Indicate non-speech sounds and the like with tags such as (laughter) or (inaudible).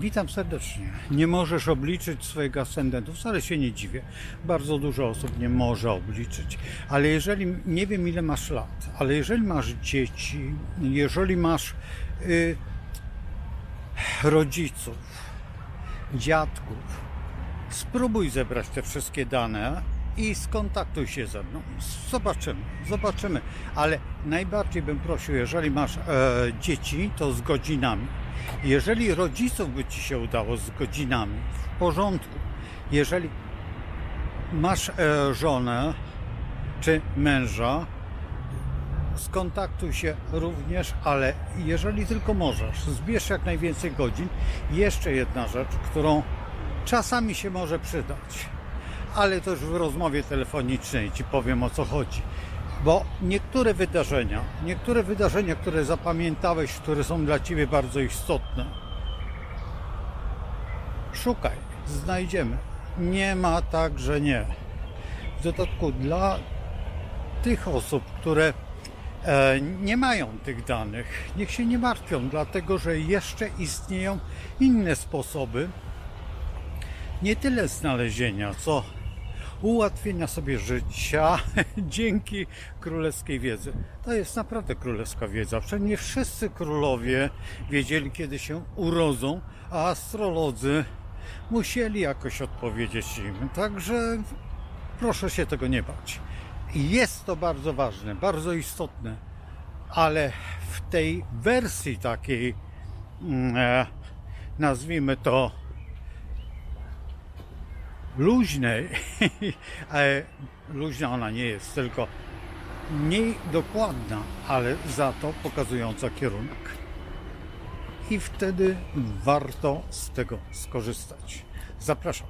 Witam serdecznie. Nie możesz obliczyć swojego ascendentu. Wcale się nie dziwię. Bardzo dużo osób nie może obliczyć. Ale jeżeli, nie wiem ile masz lat, ale jeżeli masz dzieci, jeżeli masz y, rodziców, dziadków, spróbuj zebrać te wszystkie dane i skontaktuj się ze mną. Zobaczymy, zobaczymy. Ale najbardziej bym prosił, jeżeli masz e, dzieci, to z godzinami. Jeżeli rodziców by ci się udało z godzinami, w porządku. Jeżeli masz e, żonę czy męża, skontaktuj się również, ale jeżeli tylko możesz, zbierz jak najwięcej godzin. Jeszcze jedna rzecz, którą czasami się może przydać, ale to już w rozmowie telefonicznej Ci powiem o co chodzi. Bo niektóre wydarzenia, niektóre wydarzenia, które zapamiętałeś, które są dla Ciebie bardzo istotne, szukaj, znajdziemy. Nie ma tak, że nie. W dodatku dla tych osób, które e, nie mają tych danych, niech się nie martwią, dlatego że jeszcze istnieją inne sposoby, nie tyle znalezienia, co ułatwienia sobie życia (laughs) dzięki królewskiej wiedzy. To jest naprawdę królewska wiedza. Przecież nie wszyscy królowie wiedzieli, kiedy się urodzą, a astrolodzy musieli jakoś odpowiedzieć im. Także proszę się tego nie bać. Jest to bardzo ważne, bardzo istotne, ale w tej wersji takiej, mm, e, nazwijmy to, luźnej, (laughs) ale luźna ona nie jest, tylko mniej dokładna, ale za to pokazująca kierunek. I wtedy warto z tego skorzystać. Zapraszam.